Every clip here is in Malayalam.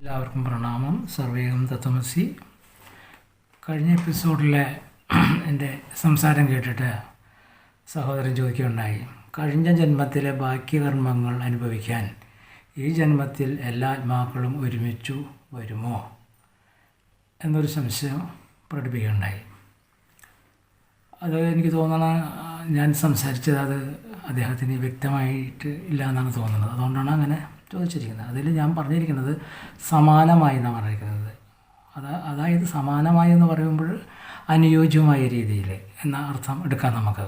എല്ലാവർക്കും പ്രണാമം. സർവേഗം തത്വമസി. കഴിഞ്ഞ എപ്പിസോഡിലെ എന്റെ സംസാരം കേട്ടിട്ട് സഹോദരൻ ചോദിക്കുകയുണ്ടായി കഴിഞ്ഞ ജന്മത്തിലെ ബാക്കി കർമ്മങ്ങൾ അനുഭവിക്കാൻ ഈ ജന്മത്തിൽ എല്ലാ ആത്മാക്കളും ഒരുമിച്ചു വരുമോ? എന്നൊരു സംശയം പ്രകടിപ്പിക്കുകയുണ്ടായി. അത് എനിക്ക് തോന്നണ ഞാൻ സംസാരിച്ചത് അത് അദ്ദേഹത്തിന് വ്യക്തമായിട്ട് ഇല്ല എന്നാണ് തോന്നുന്നത്. അതുകൊണ്ടാണ് അങ്ങനെ ചോദിച്ചിരിക്കുന്നത് അതിൽ ഞാൻ പറഞ്ഞിരിക്കുന്നത് സമാനമായി എന്നാണ് പറഞ്ഞിരിക്കുന്നത്. അതാ അതായത് സമാനമായി എന്ന് പറയുമ്പോൾ അനുയോജ്യമായ രീതിയിൽ എന്ന അർത്ഥം എടുക്കാം നമുക്ക്.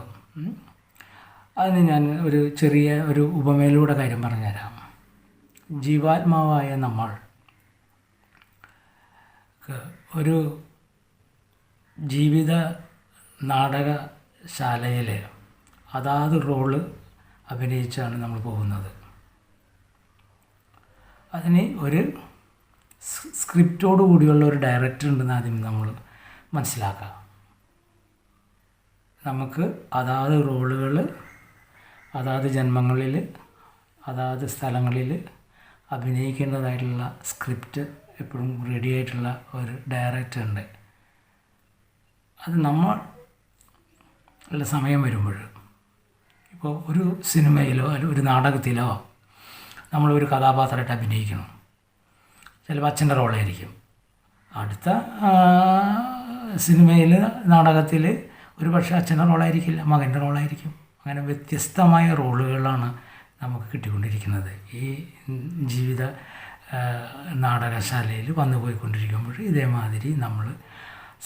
അതിന് ഞാൻ ഒരു ചെറിയ ഒരു ഉപമയിലൂടെ കാര്യം പറഞ്ഞുതരാം. ജീവാത്മാവായ നമ്മൾ ഒരു ജീവിത നാടകശാലയിൽ അതാത് റോൾ അഭിനയിച്ചാണ് നമ്മൾ പോകുന്നത്. അതിന് ഒരു സ്ക്രിപ്റ്റോട് കൂടിയുള്ള ഒരു ഡയറക്ടർ ഉണ്ടെന്ന് ആദ്യം നമ്മൾ മനസ്സിലാക്കുക. നമുക്ക് അതാത് റോളുകൾ അതാത് ജന്മങ്ങളിൽ അതാത് സ്ഥലങ്ങളിൽ അഭിനയിക്കേണ്ടതായിട്ടുള്ള സ്ക്രിപ്റ്റ് എപ്പോഴും റെഡി ആയിട്ടുള്ള ഒരു ഡയറക്ടർ ഉണ്ട്. അത് നമ്മൾ ഉള്ള സമയം വരുമ്പോൾ ഇപ്പോൾ ഒരു സിനിമയിലോ അല്ലെങ്കിൽ ഒരു നാടകത്തിലോ നമ്മളൊരു കഥാപാത്രമായിട്ട് അഭിനയിക്കണം. ചിലപ്പോൾ അച്ഛന്റെ റോളായിരിക്കും. അടുത്ത സിനിമയിൽ നാടകത്തിൽ ഒരു പക്ഷേ അച്ഛന്റെ റോളായിരിക്കില്ല മകന്റെ റോളായിരിക്കും. അങ്ങനെ വ്യത്യസ്തമായ റോളുകളാണ് നമുക്ക് കിട്ടിക്കൊണ്ടിരിക്കുന്നത്. ഈ ജീവിത നാടകശാലയിൽ വന്നു പോയിക്കൊണ്ടിരിക്കുമ്പോൾ ഇതേമാതിരി നമ്മൾ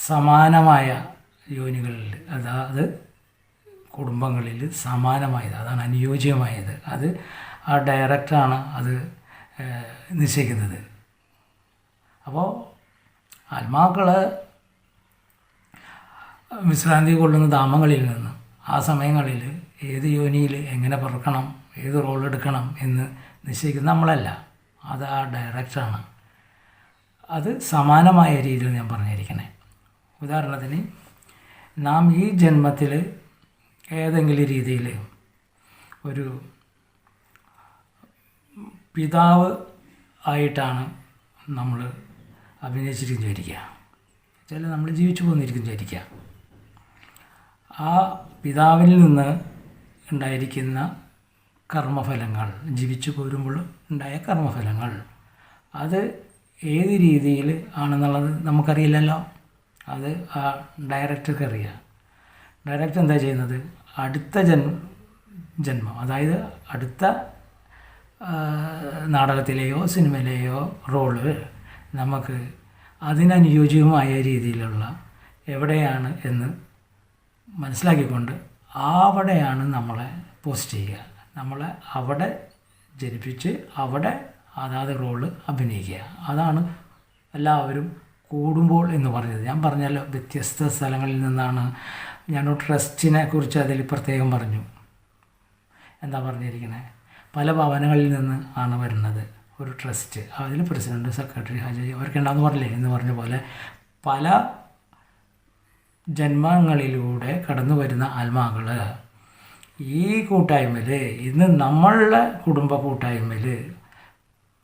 സമാനമായ യോനികളിൽ അതായത് കുടുംബങ്ങളിൽ സമാനമായത് അതാണ് അനുയോജ്യമായത്. അത് ആ ഡയറക്ടറാണ് അത് നിശ്ചയിക്കുന്നത്. അപ്പോൾ ആത്മാക്കൾ വിശ്രാന്തി കൊള്ളുന്ന ധാമങ്ങളിൽ നിന്ന് ആ സമയങ്ങളിൽ ഏത് യോനിയിൽ എങ്ങനെ പറക്കണം ഏത് റോൾ എടുക്കണം എന്ന് നിശ്ചയിക്കുന്നത് നമ്മളല്ല. അത് ആ ഡയറക്ടറാണ്. അത് സമാനമായ രീതിയിൽ ഞാൻ പറഞ്ഞിരിക്കണേ. ഉദാഹരണത്തിന് നാം ഈ ജന്മത്തിൽ ഏതെങ്കിലും രീതിയിൽ ഒരു പിതാവ് ആയിട്ടാണ് നമ്മൾ അഭിനയിച്ചിരിക്കുന്ന വിചാരിക്കുക ചില നമ്മൾ ജീവിച്ചു പോന്നിരിക്കുന്ന വിചാരിക്കുക ആ പിതാവിൽ നിന്ന് ഉണ്ടായിരിക്കുന്ന കർമ്മഫലങ്ങൾ ജീവിച്ചു പോരുമ്പോൾ ഉണ്ടായ കർമ്മഫലങ്ങൾ അത് ഏത് രീതിയിൽ ആണെന്നുള്ളത് നമുക്കറിയില്ലല്ലോ. അത് ആ ഡയറക്ടർക്ക് അറിയാം. ഡയറക്ടർ എന്താ ചെയ്യുന്നത്? അടുത്ത ജന്മ ജന്മം അതായത് അടുത്ത നാടകത്തിലെയോ സിനിമയിലെയോ റോൾ നമുക്ക് അതിനനുയോജ്യമായ രീതിയിലുള്ള എവിടെയാണ് എന്ന് മനസ്സിലാക്കിക്കൊണ്ട് അവിടെയാണ് നമ്മളെ പോസ്റ്റ് ചെയ്യുക. നമ്മളെ അവിടെ ജനിപ്പിച്ച് അവിടെ അതാത് റോൾ അഭിനയിക്കുക. അതാണ് എല്ലാവരും കൂടുമ്പോൾ എന്ന് പറഞ്ഞത്. ഞാൻ പറഞ്ഞല്ലോ വ്യത്യസ്ത സ്ഥലങ്ങളിൽ നിന്നാണ്. ഞാൻ ട്രസ്റ്റിനെ കുറിച്ച് അതിൽ പ്രത്യേകം പറഞ്ഞു. എന്താ പറഞ്ഞിരിക്കുന്നത് പല ഭവനങ്ങളിൽ നിന്ന് ആണ് വരുന്നത്. ഒരു ട്രസ്റ്റ് അതിൽ പ്രസിഡന്റ് സെക്രട്ടറി ഹാജി അവർക്ക് ഉണ്ടാകുന്ന പറഞ്ഞില്ലേ എന്ന് പറഞ്ഞ പോലെ പല ജന്മങ്ങളിലൂടെ കടന്നു വരുന്ന ആത്മാക്കൾ ഈ കൂട്ടായ്മയിൽ ഇന്ന് നമ്മളുടെ കുടുംബ കൂട്ടായ്മയിൽ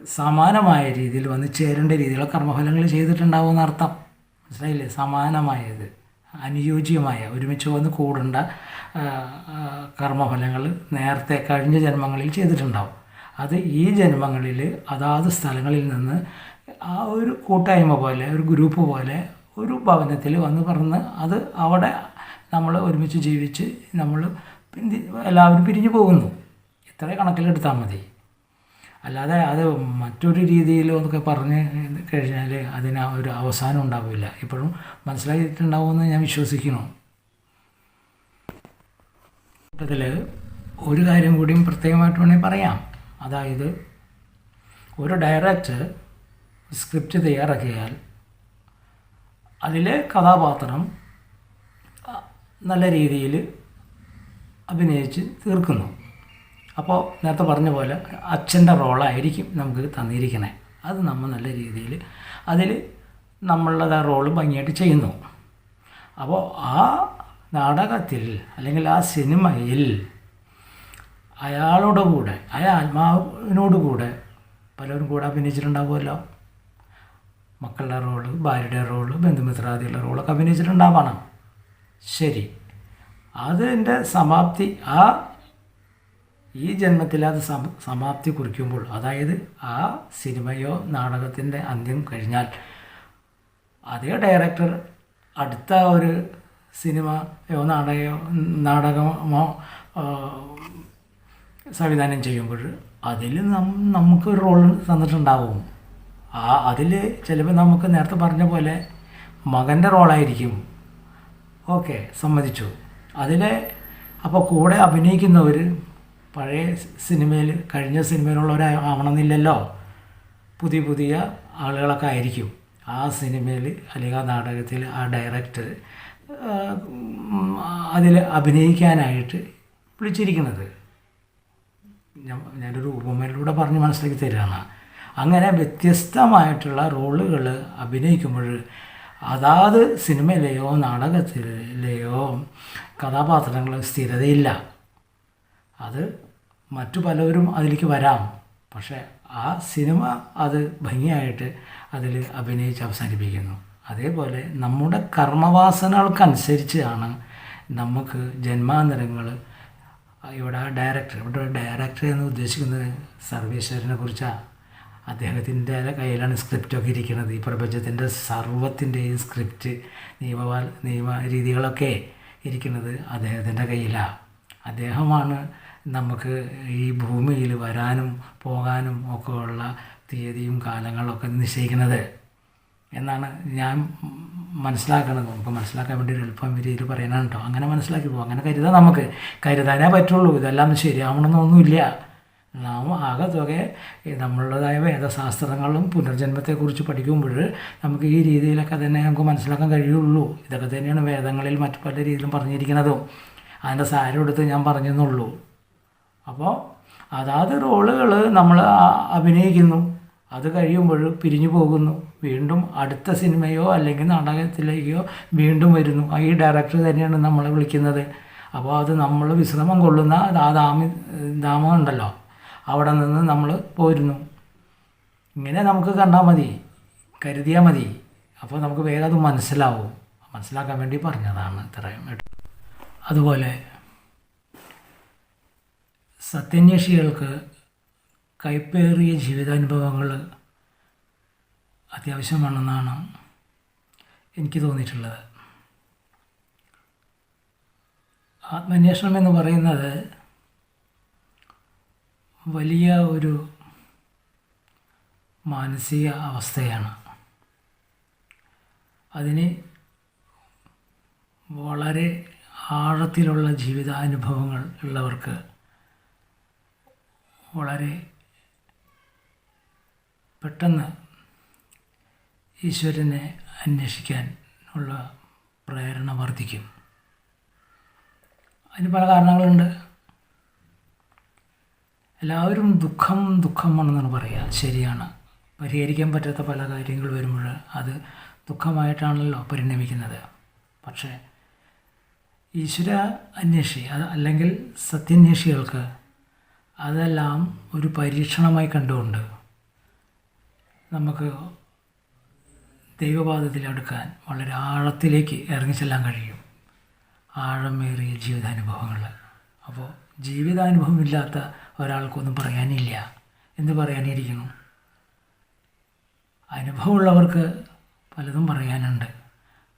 സമാനമായ രീതിയിൽ വന്ന് ചേരേണ്ട രീതിയിലുള്ള കർമ്മഫലങ്ങൾ ചെയ്തിട്ടുണ്ടാവുമെന്നർത്ഥം മനസ്സിലായില്ലേ? സമാനമായത്. അനുയോജ്യമായ ഒരുമിച്ച് വന്ന് കൂടേണ്ട കർമ്മഫലങ്ങൾ നേരത്തെ കഴിഞ്ഞ ജന്മങ്ങളിൽ ചെയ്തിട്ടുണ്ടാവും. അത് ഈ ജന്മങ്ങളിൽ അതാത് സ്ഥലങ്ങളിൽ നിന്ന് ആ ഒരു കൂട്ടായ്മ പോലെ ഒരു ഗ്രൂപ്പ് പോലെ ഒരു ഭവനത്തിൽ വന്ന് പറഞ്ഞ് അത് അവിടെ നമ്മൾ ഒരുമിച്ച് ജീവിച്ച് നമ്മൾ എല്ലാവരും പിരിഞ്ഞു പോകുന്നു. ഇത്ര കണക്കിലെടുത്താൽ മതി. അല്ലാതെ അത് മറ്റൊരു രീതിയിലോ എന്നൊക്കെ പറഞ്ഞ് കഴിഞ്ഞാൽ അതിന് ഒരു അവസാനം ഉണ്ടാവില്ല. ഇപ്പോഴും മനസ്സിലായിട്ടുണ്ടാവുമെന്ന് ഞാൻ വിശ്വസിക്കുന്നു. കൂട്ടത്തിൽ ഒരു കാര്യം കൂടിയും പ്രത്യേകമായിട്ട് വേണമെങ്കിൽ പറയാം. അതായത് ഒരു ഡയറക്റ്റ് സ്ക്രിപ്റ്റ് തയ്യാറാക്കിയാൽ അതിലെ കഥാപാത്രം നല്ല രീതിയിൽ അഭിനയിച്ച് തീർക്കുന്നു. അപ്പോൾ നേരത്തെ പറഞ്ഞ പോലെ അച്ഛന്റെ റോളായിരിക്കും നമുക്ക് തന്നിരിക്കണേ. അത് നമ്മൾ നല്ല രീതിയിൽ അതിൽ നമ്മളുടെ റോൾ ഭംഗിയായിട്ട് ചെയ്യുന്നു. അപ്പോൾ ആ നാടകത്തിൽ അല്ലെങ്കിൽ ആ സിനിമയിൽ അയാളുടെ കൂടെ അയാൾ ആത്മാവിനോട് കൂടെ പലരും കൂടെ അഭിനയിച്ചിട്ടുണ്ടാവുമല്ലോ. മക്കളുടെ റോൾ ഭാര്യയുടെ റോൾ ബന്ധുമിത്രാദികളുടെ റോളൊക്കെ അഭിനയിച്ചിട്ടുണ്ടാവണം. ശരി. അതിന്റെ സമാപ്തി ആ ഈ ജന്മത്തിൽ അത് സമാപ്തി കുറിക്കുമ്പോൾ അതായത് ആ സിനിമയോ നാടകത്തിന്റെ അന്ത്യം കഴിഞ്ഞാൽ അതേ ഡയറക്ടർ അടുത്ത ഒരു സിനിമയോ നാടകയോ നാടകമോ സംവിധാനം ചെയ്യുമ്പോൾ അതിൽ നം നമുക്കൊരു റോൾ തന്നിട്ടുണ്ടാവും. ആ അതിൽ ചിലപ്പോൾ നമുക്ക് നേരത്തെ പറഞ്ഞ പോലെ മകന്റെ റോളായിരിക്കും. ഓക്കെ സമ്മതിച്ചു. അതിൽ അപ്പോൾ കൂടെ അഭിനയിക്കുന്നവർ പഴയ സിനിമയിൽ കഴിഞ്ഞ സിനിമയിലുള്ളവരാവണമെന്നില്ലല്ലോ പുതിയ പുതിയ ആളുകളൊക്കെ ആയിരിക്കും. ആ സിനിമയിൽ അല്ലെങ്കിൽ ആ നാടകത്തിൽ ആ ഡയറക്ടർ അതിൽ അഭിനയിക്കാനായിട്ട് വിളിച്ചിരിക്കുന്നത്. ഞാൻ ഞാനൊരു ഉപമയിലൂടെ പറഞ്ഞ് മനസ്സിലാക്കി തരികയാണ്. അങ്ങനെ വ്യത്യസ്തമായിട്ടുള്ള റോളുകൾ അഭിനയിക്കുമ്പോൾ അതാത് സിനിമയിലെയോ നാടകത്തിലെയോ കഥാപാത്രങ്ങൾ സ്ഥിരതയില്ല. അത് മറ്റു പലവരും അതിലേക്ക് വരാം. പക്ഷേ ആ സിനിമ അത് ഭംഗിയായിട്ട് അതിൽ അഭിനയിച്ച് അവസാനിപ്പിക്കുന്നു. അതേപോലെ നമ്മുടെ കർമ്മവാസനകൾക്കനുസരിച്ചാണ് നമുക്ക് ജന്മാന്തരങ്ങൾ ഇവിടെ ഡയറക്ടർ ഇവിടെ ഡയറക്ടർ എന്ന് ഉദ്ദേശിക്കുന്നത് സർവേശ്വരനെ കുറിച്ചാണ്. അദ്ദേഹത്തിന്റെ കയ്യിലാണ് സ്ക്രിപ്റ്റൊക്കെ ഇരിക്കുന്നത്. ഈ പ്രപഞ്ചത്തിന്റെ സർവത്തിന്റെയും സ്ക്രിപ്റ്റ് നിയമ നിയമ രീതികളൊക്കെ ഇരിക്കുന്നത് അദ്ദേഹത്തിന്റെ കയ്യിലാണ്. അദ്ദേഹമാണ് നമുക്ക് ഈ ഭൂമിയിൽ വരാനും പോകാനും ഒക്കെ ഉള്ള തീയതിയും കാലങ്ങളൊക്കെ നിശ്ചയിക്കുന്നത്. എന്നാണ് ഞാൻ മനസ്സിലാക്കുന്നത് നമുക്ക് മനസ്സിലാക്കാൻ വേണ്ടി ഒരു എളുപ്പം രീതിയിൽ പറയാനാണ് കേട്ടോ അങ്ങനെ മനസ്സിലാക്കി പോകും. അങ്ങനെ കരുതാൻ നമുക്ക്. കരുതാനേ പറ്റുള്ളൂ. ഇതെല്ലാം ശരിയാവണമെന്നൊന്നുമില്ല. നാം ആകെ തുക നമ്മളുടേതായ വേദശാസ്ത്രങ്ങളും പുനർജന്മത്തെക്കുറിച്ച് പഠിക്കുമ്പോൾ നമുക്ക് ഈ രീതിയിലൊക്കെ തന്നെ നമുക്ക് മനസ്സിലാക്കാൻ കഴിയുള്ളൂ. ഇതൊക്കെ തന്നെയാണ് വേദങ്ങളിൽ മറ്റു പല രീതിയിലും പറഞ്ഞിരിക്കുന്നതും. അതിന്റെ സാരം എടുത്ത് ഞാൻ പറഞ്ഞെന്നുള്ളൂ. അപ്പോൾ അതാത് റോളുകൾ നമ്മൾ അഭിനയിക്കുന്നു. അത് കഴിയുമ്പോൾ പിരിഞ്ഞു പോകുന്നു. വീണ്ടും അടുത്ത സിനിമയോ അല്ലെങ്കിൽ നാടകത്തിലേക്കോ വീണ്ടും വരുന്നു. ഈ ഡയറക്ടർ തന്നെയാണ് നമ്മളെ വിളിക്കുന്നത്. അപ്പോൾ അത് നമ്മൾ വിശ്രമം കൊള്ളുന്ന ആ ദാമി ദാമം ഉണ്ടല്ലോ. അവിടെ നിന്ന് നമ്മൾ പോരുന്നു. ഇങ്ങനെ നമുക്ക് കണ്ടാൽ മതി. കരുതിയാൽ മതി. അപ്പോൾ നമുക്ക് വേഗം അത് മനസ്സിലാവും. മനസ്സിലാക്കാൻ വേണ്ടി പറഞ്ഞതാണ് ഇത്രയും. അതുപോലെ സത്യന്വേഷികൾക്ക് കൈപ്പേറിയ ജീവിതാനുഭവങ്ങൾ അത്യാവശ്യമാണെന്നാണ് എനിക്ക് തോന്നിയിട്ടുള്ളത്. ആത്മാന്വേഷണം എന്ന് പറയുന്നത് വലിയ ഒരു മാനസിക അവസ്ഥയാണ്. അതിന് വളരെ ആഴത്തിലുള്ള ജീവിതാനുഭവങ്ങൾ ഉള്ളവർക്ക് വളരെ പെട്ടെന്ന് ഈശ്വരനെ അന്വേഷിക്കാൻ ഉള്ള പ്രേരണ വർദ്ധിക്കും. അതിന് പല കാരണങ്ങളുണ്ട്. എല്ലാവരും ദുഃഖം ദുഃഖമാണെന്നാണ് പറയുക. ശരിയാണ്. പരിഹരിക്കാൻ പറ്റാത്ത പല കാര്യങ്ങൾ വരുമ്പോൾ അത് ദുഃഖമായിട്ടാണല്ലോ പരിണമിക്കുന്നത്. പക്ഷേ ഈശ്വര അന്വേഷി അല്ലെങ്കിൽ സത്യന്വേഷികൾക്ക് അതെല്ലാം ഒരു പരീക്ഷണമായി കണ്ടുകൊണ്ട് നമുക്ക് ദൈവപാദത്തിൽ അടുക്കാൻ വളരെ ആഴത്തിലേക്ക് ഇറങ്ങിച്ചെല്ലാൻ കഴിയും. ആഴമേറിയ ജീവിതാനുഭവങ്ങൾ. അപ്പോൾ ജീവിതാനുഭവമില്ലാത്ത ഒരാൾക്കൊന്നും പറയാനില്ല. എന്ന് പറയാനിരിക്കുന്നു? അനുഭവമുള്ളവർക്ക് പലതും പറയാനുണ്ട്.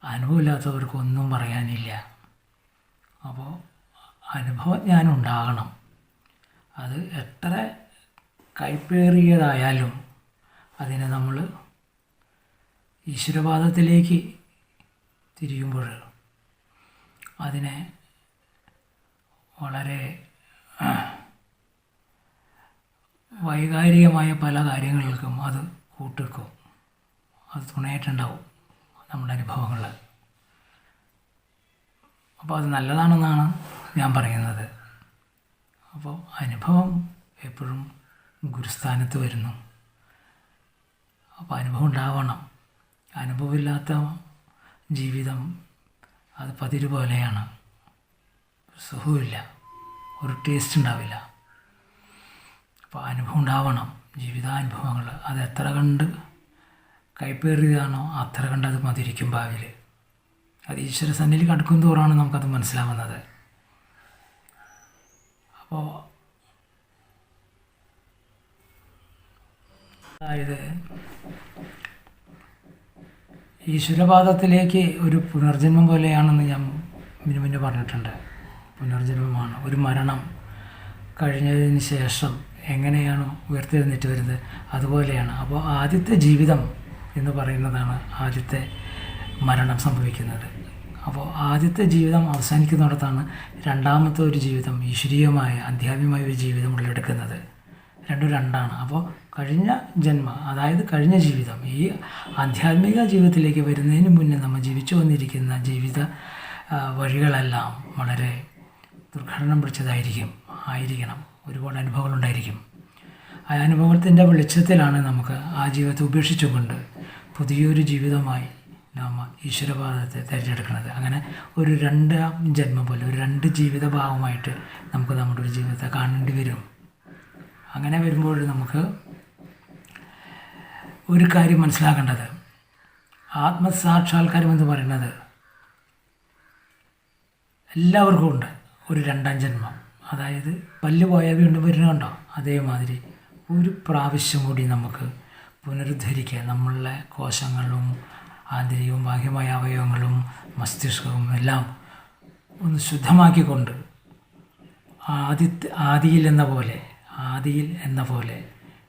അനുഭവമില്ലാത്തവർക്ക് ഒന്നും പറയാനില്ല. അപ്പോൾ അനുഭവജ്ഞാനം ഉണ്ടാകണം. അത് എത്ര കൈപ്പേറിയതായാലും അതിനെ നമ്മൾ ഈശ്വരവാദത്തിലേക്ക് തിരിയുമ്പോൾ അതിനെ വളരെ വൈകാരികമായ പല കാര്യങ്ങൾക്കും അത് കൂട്ടിക്കും. അത് തുണയായിട്ടുണ്ടാവും നമ്മുടെ അനുഭവങ്ങൾ. അപ്പോൾ അത് നല്ലതാണെന്നാണ് ഞാൻ പറയുന്നത്. അപ്പോൾ അനുഭവം എപ്പോഴും ഗുരുസ്ഥാനത്ത് വരുന്നു. അപ്പോൾ അനുഭവം ഉണ്ടാവണം. അനുഭവമില്ലാത്ത ജീവിതം അത് പതിര് പോലെയാണ്. സുഖമില്ല ഒരു ടേസ്റ്റ് ഉണ്ടാവില്ല. അപ്പോൾ അനുഭവം ഉണ്ടാവണം. ജീവിതാനുഭവങ്ങൾ അത് എത്ര കണ്ട് കൈപ്പേറിയതാണോ അത്ര കണ്ട് അത് മതിരിക്കും ഭാവിയിൽ. അത് ഈശ്വര സന്നിധി കടക്കും തോറാണ് നമുക്കത് മനസ്സിലാവുന്നത്. അപ്പോൾ അതായത് ഈശ്വരപാദത്തിലേക്ക് ഒരു പുനർജന്മം പോലെയാണെന്ന് ഞാൻ മുന്നു മുന്നേ പറഞ്ഞിട്ടുണ്ട്. പുനർജന്മമാണ്. ഒരു മരണം കഴിഞ്ഞതിന് ശേഷം എങ്ങനെയാണ് ഉയർത്തെഴുന്നേറ്റ് വരുന്നത്? അതുപോലെയാണ്. അപ്പോൾ ആദ്യത്തെ ജീവിതം എന്ന് പറയുന്നതാണ് ആദ്യത്തെ മരണം സംഭവിക്കുന്നത്. അപ്പോൾ ആദ്യത്തെ ജീവിതം അവസാനിക്കുന്നിടത്താണ് രണ്ടാമത്തെ ഒരു ജീവിതം ഈശ്വരീയമായ ആധ്യാത്മികമായ ഒരു ജീവിതം ഉള്ളിലെടുക്കുന്നത്. രണ്ടും രണ്ടാണ്. അപ്പോൾ കഴിഞ്ഞ ജന്മ അതായത് കഴിഞ്ഞ ജീവിതം ഈ ആധ്യാത്മിക ജീവിതത്തിലേക്ക് വരുന്നതിന് മുന്നേ നമ്മൾ ജീവിച്ചു വന്നിരിക്കുന്ന ജീവിത വഴികളെല്ലാം വളരെ ദുർഘടനം പിടിച്ചതായിരിക്കും ആയിരിക്കണം. ഒരുപാട് അനുഭവങ്ങളുണ്ടായിരിക്കും. ആ അനുഭവത്തിന്റെ വെളിച്ചത്തിലാണ് നമുക്ക് ആ ജീവിതത്തെ ഉപേക്ഷിച്ചുകൊണ്ട് പുതിയൊരു ജീവിതമായി നാം ഈശ്വരപാദത്തെ തിരഞ്ഞെടുക്കുന്നത്. അങ്ങനെ ഒരു രണ്ടാം ജന്മം പോലെ ഒരു രണ്ട് ജീവിത ഭാവമായിട്ട് നമുക്ക് നമ്മുടെ ഒരു ജീവിതത്തെ കാണേണ്ടി വരും. അങ്ങനെ വരുമ്പോൾ നമുക്ക് ഒരു കാര്യം മനസ്സിലാക്കേണ്ടത്. ആത്മസാക്ഷാത്കാരം എന്ന് പറയുന്നത് എല്ലാവർക്കും ഉണ്ട്. ഒരു രണ്ടാം ജന്മം. അതായത് പല്ല് പോയാൽ വീണ്ടും വരുന്നുണ്ടോ അതേമാതിരി ഒരു പ്രാവശ്യം കൂടി നമുക്ക് പുനരുദ്ധരിക്കുക. നമ്മളുടെ കോശങ്ങളും ആന്തരികവും ബാഹ്യമായ അവയവങ്ങളും മസ്തിഷ്കവും എല്ലാം ഒന്ന് ശുദ്ധമാക്കിക്കൊണ്ട് ആദി ആദിയിൽ എന്ന പോലെ ആദിയിൽ എന്ന പോലെ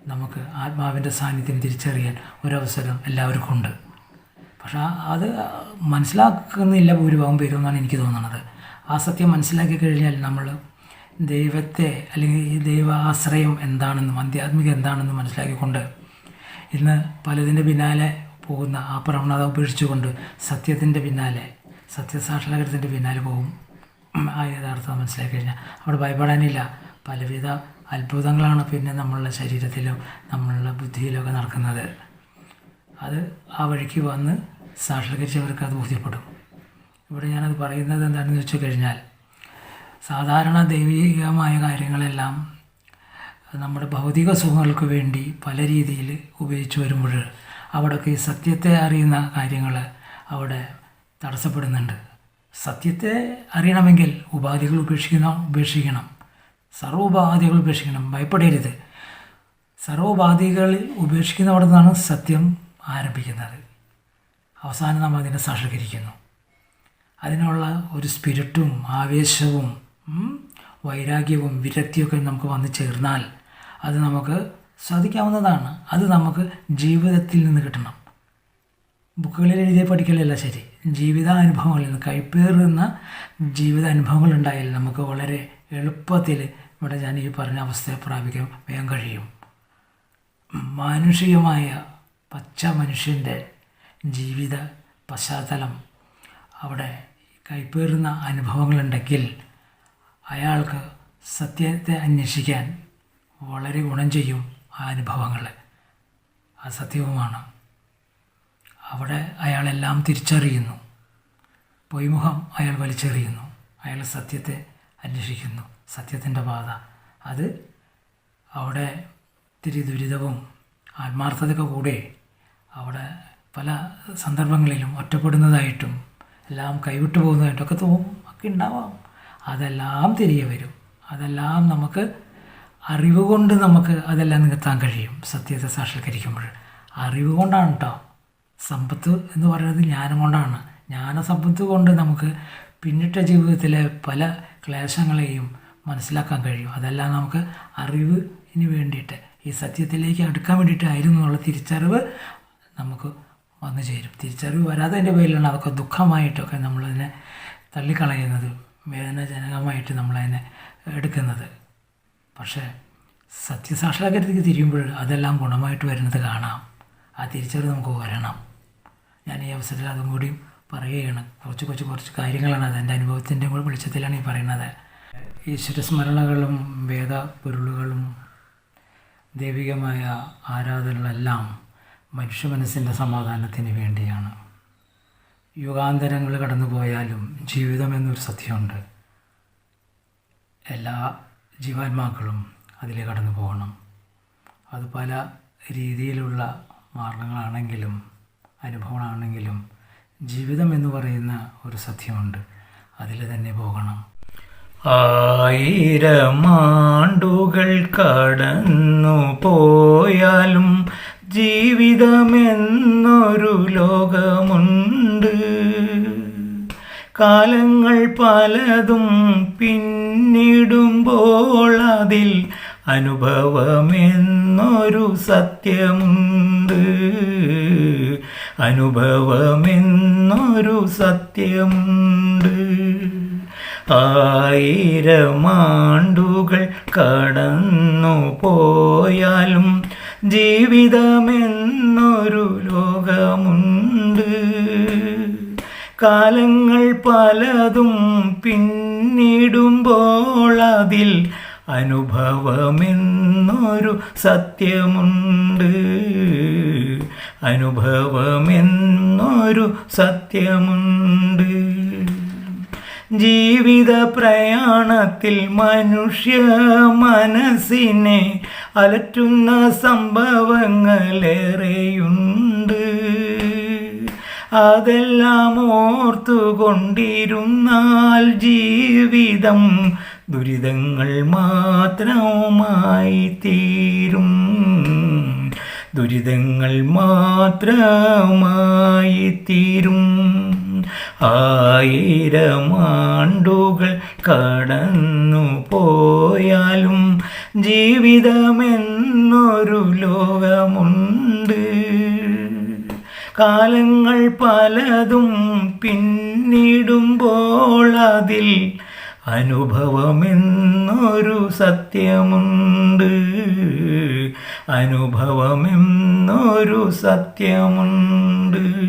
നമുക്ക് ആത്മാവിന്റെ സാന്നിധ്യം തിരിച്ചറിയാൻ ഒരവസരം എല്ലാവർക്കും ഉണ്ട്. പക്ഷേ അത് മനസ്സിലാക്കുന്നില്ല ഭൂരിഭാഗം പേരും എന്നാണ് എനിക്ക് തോന്നുന്നത്. ആ സത്യം മനസ്സിലാക്കി കഴിഞ്ഞാൽ നമ്മൾ ദൈവത്തെ അല്ലെങ്കിൽ ഈ ദൈവ ആശ്രയം എന്താണെന്നും ആധ്യാത്മികം എന്താണെന്നും മനസ്സിലാക്കിക്കൊണ്ട് ഇന്ന് പലതിന്റെ പിന്നാലെ പോകുന്ന ആ പ്രവണത ഉപേക്ഷിച്ചുകൊണ്ട് സത്യത്തിന്റെ പിന്നാലെ സത്യസാക്ഷാത്കാരത്തിന്റെ പിന്നാലെ പോകും. ആ യഥാർത്ഥം മനസ്സിലാക്കി കഴിഞ്ഞാൽ. അവിടെ ഭയപ്പെടാനില്ല. പലവിധ അത്ഭുതങ്ങളാണ് പിന്നെ നമ്മളുടെ ശരീരത്തിലും നമ്മളുടെ ബുദ്ധിയിലൊക്കെ നടക്കുന്നത്. അത് ആ വഴിക്ക് വന്ന് സാക്ഷാത്കരിച്ചവർക്ക് അത് ബോധ്യപ്പെടും. ഇവിടെ ഞാനത് പറയുന്നത് എന്താണെന്ന് വെച്ച് കഴിഞ്ഞാൽ സാധാരണ ദൈവികമായ കാര്യങ്ങളെല്ലാം നമ്മുടെ ഭൗതിക സുഖങ്ങൾക്ക് വേണ്ടി പല രീതിയിൽ ഉപയോഗിച്ച് വരുമ്പോൾ അവിടെയൊക്കെ ഈ സത്യത്തെ അറിയുന്ന കാര്യങ്ങൾ അവിടെ തടസ്സപ്പെടുന്നുണ്ട്. സത്യത്തെ അറിയണമെങ്കിൽ ഉപാധികൾ ഉപേക്ഷിക്കുന്ന ഉപേക്ഷിക്കണം. സർവോപാധികൾ ഉപേക്ഷിക്കണം. ഭയപ്പെടരുത്. സർവോപാധികളിൽ ഉപേക്ഷിക്കുന്നവിടെ നിന്നാണ് സത്യം ആരംഭിക്കുന്നത്. അവസാനം നാം അതിനെ സാക്ഷാത്കരിക്കുന്നു അതിനുള്ള ഒരു സ്പിരിറ്റും ആവേശവും വൈരാഗ്യവും വിരക്തിയൊക്കെ നമുക്ക് വന്നു ചേർന്നാൽ അത് നമുക്ക് സാധിക്കാവുന്നതാണ്. അത് നമുക്ക് ജീവിതത്തിൽ നിന്ന് കിട്ടണം. ബുക്കുകളിൽ എഴുതിയ പഠിക്കലല്ല ശരി. ജീവിതാനുഭവങ്ങളിൽ നിന്ന് കൈപ്പേറുന്ന ജീവിതാനുഭവങ്ങൾ ഉണ്ടായാൽ നമുക്ക് വളരെ എളുപ്പത്തിൽ ഇവിടെ ഞാൻ ഈ പറഞ്ഞ അവസ്ഥയെ പ്രാപിക്കാൻ വേഗം കഴിയും. മാനുഷികമായ പച്ച മനുഷ്യന്റെ ജീവിത പശ്ചാത്തലം അവിടെ കൈപ്പേറുന്ന അനുഭവങ്ങളുണ്ടെങ്കിൽ അയാൾക്ക് സത്യത്തെ അന്വേഷിക്കാൻ വളരെ ഗുണം ചെയ്യും. ആ അനുഭവങ്ങൾ ആ അവിടെ അയാളെല്ലാം തിരിച്ചറിയുന്നു. പൊയ്മുഖം അയാൾ വലിച്ചെറിയുന്നു. അയാൾ സത്യത്തെ അന്വേഷിക്കുന്നു. സത്യത്തിന്റെ പാത. അത് അവിടെ ഇത്തിരി ദുരിതവും ആത്മാർത്ഥതയൊക്കെ കൂടെ അവിടെ പല സന്ദർഭങ്ങളിലും ഒറ്റപ്പെടുന്നതായിട്ടും എല്ലാം കൈവിട്ടു പോകുന്നതായിട്ടൊക്കെ തോന്നും. ഒക്കെ ഉണ്ടാവാം. അതെല്ലാം തിരികെ വരും. അതെല്ലാം നമുക്ക് അറിവ് കൊണ്ട് നമുക്ക് അതെല്ലാം നികത്താൻ കഴിയും സത്യത്തെ സാക്ഷാത്കരിക്കുമ്പോൾ. അറിവ് കൊണ്ടാണ് കേട്ടോ സമ്പത്ത് എന്ന് പറയുന്നത് ജ്ഞാനം കൊണ്ടാണ്. ജ്ഞാനസമ്പത്ത് കൊണ്ട് നമുക്ക് പിന്നിട്ട ജീവിതത്തിലെ പല ക്ലേശങ്ങളെയും മനസ്സിലാക്കാൻ കഴിയും. അതെല്ലാം നമുക്ക് അറിവിന് വേണ്ടിയിട്ട് ഈ സത്യത്തിലേക്ക് അടുക്കാൻ വേണ്ടിയിട്ടായിരുന്നു എന്നുള്ള തിരിച്ചറിവ് നമുക്ക് വന്നു ചേരും. തിരിച്ചറിവ് വരാത്തതിന്റെ പേരിലാണ് അതൊക്കെ ദുഃഖമായിട്ടൊക്കെ നമ്മളതിനെ തള്ളിക്കളയുന്നത് വേദനാജനകമായിട്ട് നമ്മളതിനെ എടുക്കുന്നത്. പക്ഷേ സത്യസാക്ഷാത്കാരത്തേക്ക് തിരിയുമ്പോൾ അതെല്ലാം ഗുണമായിട്ട് വരുന്നത് കാണാം. ആ തിരിച്ചറിവ് നമുക്ക് വരണം. ഞാൻ ഈ അവസരത്തിൽ അതും കൂടി പറയുകയാണ്. കുറച്ച് കുറച്ച് കുറച്ച് കാര്യങ്ങളാണ് അത് എന്റെ അനുഭവത്തിന്റെ കൂടെ വെളിച്ചത്തിലാണ് ഈ പറയുന്നത്. ഈശ്വരസ്മരണകളും വേദപൊരുളുകളും ദൈവികമായ ആരാധനകളെല്ലാം മനുഷ്യ മനസ്സിന്റെ സമാധാനത്തിന് വേണ്ടിയാണ്. യുഗാന്തരങ്ങൾ കടന്നു പോയാലും ജീവിതം എന്നൊരു സത്യമുണ്ട്. എല്ലാ ജീവാത്മാക്കളും അതിലെ കടന്നു പോകണം. അത് പല രീതിയിലുള്ള മാർഗങ്ങളാണെങ്കിലും അനുഭവമാണെങ്കിലും ജീവിതം എന്ന് പറയുന്ന ഒരു സത്യമുണ്ട്. അതിൽ തന്നെ പോകണം. ആയിരമാണ്ടുകൾ കടന്നു പോയാലും ജീവിതമെന്നൊരു ലോകമുണ്ട്. കാലങ്ങൾ പലതും പിന്നിടുമ്പോൾ അതിൽ അനുഭവമെന്നൊരു സത്യമുണ്ട്. അനുഭവമെന്നൊരു സത്യമുണ്ട്. ആയിരമാണ്ടുകൾ കടന്നു പോയാലും ജീവിതമെന്നൊരു ലോകമുണ്ട്. കാലങ്ങൾ പലതും പിന്നിടുമ്പോൾ അതിൽ അനുഭവമെന്നൊരു സത്യമുണ്ട്. അനുഭവമെന്നൊരു സത്യമുണ്ട്. ജീവിത പ്രയാണത്തിൽ മനുഷ്യ മനസ്സിനെ അലറ്റുന്ന സംഭവങ്ങളേറെയുണ്ട്. അതെല്ലാം ഓർത്തുകൊണ്ടിരുന്നാൽ ജീവിതം ദുരിതങ്ങൾ മാത്രമായി തീരും. ദുരിതങ്ങൾ മാത്രമായി തീരും. ആയിരമാണ്ടുകൾ കടന്നു പോയാലും ജീവിതമെന്നൊരു ലോകമുണ്ട്. കാലങ്ങൾ പലതും പിന്നിടുമ്പോൾ അതിൽ അനുഭവമെന്നൊരു സത്യമുണ്ട്. അനുഭവമെന്നൊരു സത്യമുണ്ട്.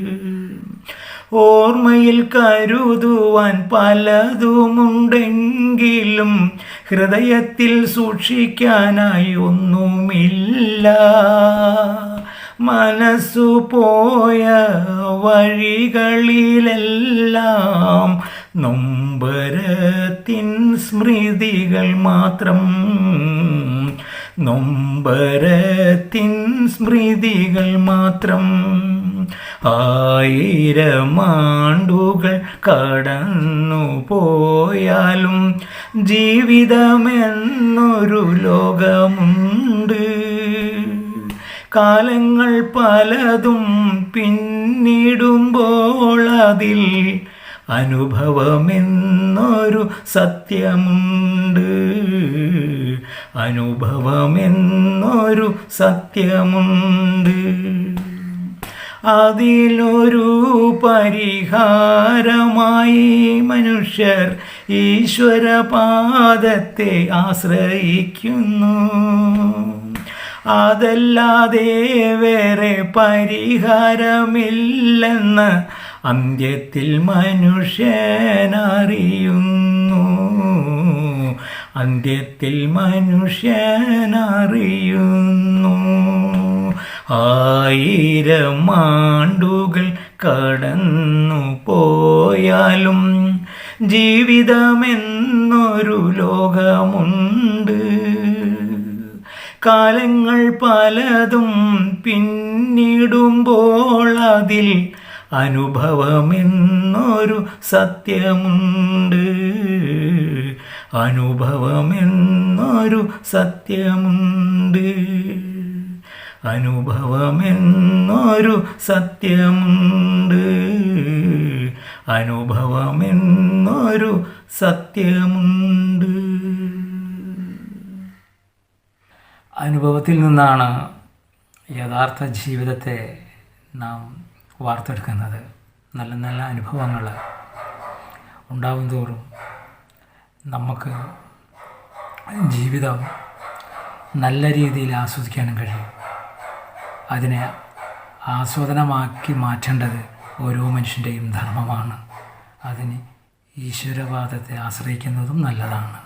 ഓർമ്മയിൽ കരുതുവാൻ പലതുമുണ്ടെങ്കിലും ഹൃദയത്തിൽ സൂക്ഷിക്കാനായി ഒന്നുമില്ല. മനസ്സു പോയ വഴികളിലെല്ലാം നൊമ്പരത്തിൻ സ്മൃതികൾ മാത്രം. നൊമ്പരത്തിൻ സ്മൃതികൾ മാത്രം. ആയിരമാണ്ടുകൾ കടന്നു പോയാലും ജീവിതമെന്നൊരു ലോകമുണ്ട്. കാലങ്ങൾ പലതും പിന്നിടുമ്പോൾ അതിൽ അനുഭവമെന്നൊരു സത്യമുണ്ട്. അനുഭവമെന്നൊരു സത്യമുണ്ട്. അതിലൊരു പരിഹാരമായി മനുഷ്യർ ഈശ്വരപാദത്തെ ആശ്രയിക്കുന്നു. അതല്ലാതെ വേറെ പരിഹാരമില്ലെന്ന് അന്ത്യത്തിൽ മനുഷ്യനറിയുന്നു. അന്ത്യത്തിൽ മനുഷ്യനറിയുന്നു. ആയിരം ആണ്ടുകൾ കടന്നു പോയാലും ജീവിതമെന്നൊരു ലോകമുണ്ട്. കാലങ്ങൾ പലതും പിന്നിടുമ്പോൾ അതിൽ അനുഭവമെന്നൊരു സത്യമുണ്ട്. അനുഭവമെന്നൊരു സത്യമുണ്ട്. അനുഭവമെന്നൊരു സത്യമുണ്ട്. അനുഭവമെന്നൊരു സത്യമുണ്ട്. അനുഭവത്തിൽ നിന്നാണ് യഥാർത്ഥ ജീവിതത്തെ നാം വാർത്തെടുക്കുന്നത്. നല്ല നല്ല അനുഭവങ്ങൾ ഉണ്ടാവും തോറും നമുക്ക് ജീവിതം നല്ല രീതിയിൽ ആസ്വദിക്കാനും കഴിയും. അതിനെ ആസ്വാദനമാക്കി മാറ്റേണ്ടത് ഓരോ മനുഷ്യന്റെയും ധർമ്മമാണ്. അതിന് ഈശ്വരവാദത്തെ ആശ്രയിക്കുന്നതും നല്ലതാണ്.